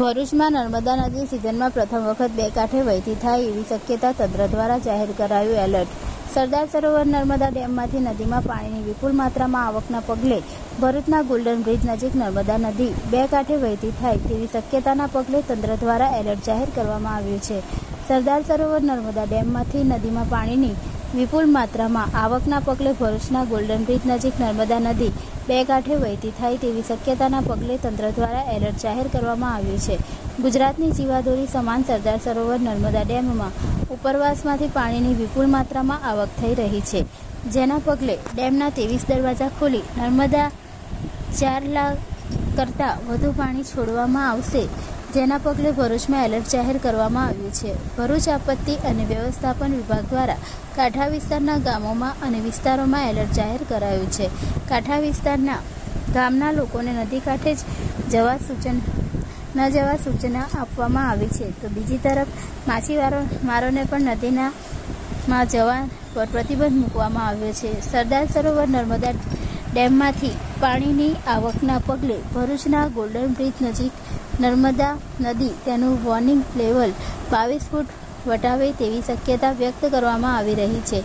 ભરૂચમાં નર્મદા નદી સિઝનમાં પ્રથમ વખત બે કાંઠે વહેતી થાય એવી શક્યતા તંત્ર દ્વારા જાહેર કરાયું એલર્ટ. સરદાર સરોવર નર્મદા ડેમમાંથી નદીમાં પાણીની વિપુલ માત્રામાં આવકના પગલે ભરૂચના ગોલ્ડન બ્રિજ નજીક નર્મદા નદી બે કાંઠે વહેતી થાય તેવી શક્યતાના પગલે તંત્ર દ્વારા એલર્ટ જાહેર કરવામાં આવ્યું છે. સરદાર સરોવર નર્મદા ડેમમાંથી નદીમાં પાણીની વિપુલ માત્રામાં આવકના પગલે ભરૂચના ગોલ્ડન બ્રિજ નજીક નર્મદા નદી બે કાંઠે વહેતી થાય તેવી શક્યતાના પગલે તંત્ર દ્વારા એલર્ટ જાહેર કરવામાં આવ્યું છે. ગુજરાતની જીવાદોરી સમાન સરદાર સરોવર નર્મદા ડેમમાં ઉપરવાસમાંથી પાણીની વિપુલ માત્રામાં આવક થઈ રહી છે. જેના પગલે ડેમના ત્રેવીસ દરવાજા ખોલી નર્મદા ચાર લાખ કરતાં વધુ પાણી છોડવામાં આવશે. જેના પગલે ભરૂચમાં એલર્ટ જાહેર કરવામાં આવ્યું છે. ભરૂચ આપત્તિ અને વ્યવસ્થાપન વિભાગ દ્વારા કાંઠા વિસ્તારના ગામોમાં અને વિસ્તારોમાં એલર્ટ જાહેર કરાયું છે. કાંઠા વિસ્તારના ગામના લોકોને નદી કાંઠે જ જવા સૂચન, ન જવા સૂચના આપવામાં આવી છે. તો બીજી તરફ માછીમારો મારોને પણ નદીના માં જવા પર પ્રતિબંધ મૂકવામાં આવ્યો છે. સરદાર સરોવર નર્મદા ડેમમાંથી પાણીની આવકના પગલે ભરૂચના ગોલ્ડન બ્રિજ નજીક નર્મદા નદી તેનું વોર્નિંગ લેવલ બાવીસ ફૂટ વટાવે તેવી શક્યતા વ્યક્ત કરવામાં આવી રહી છે.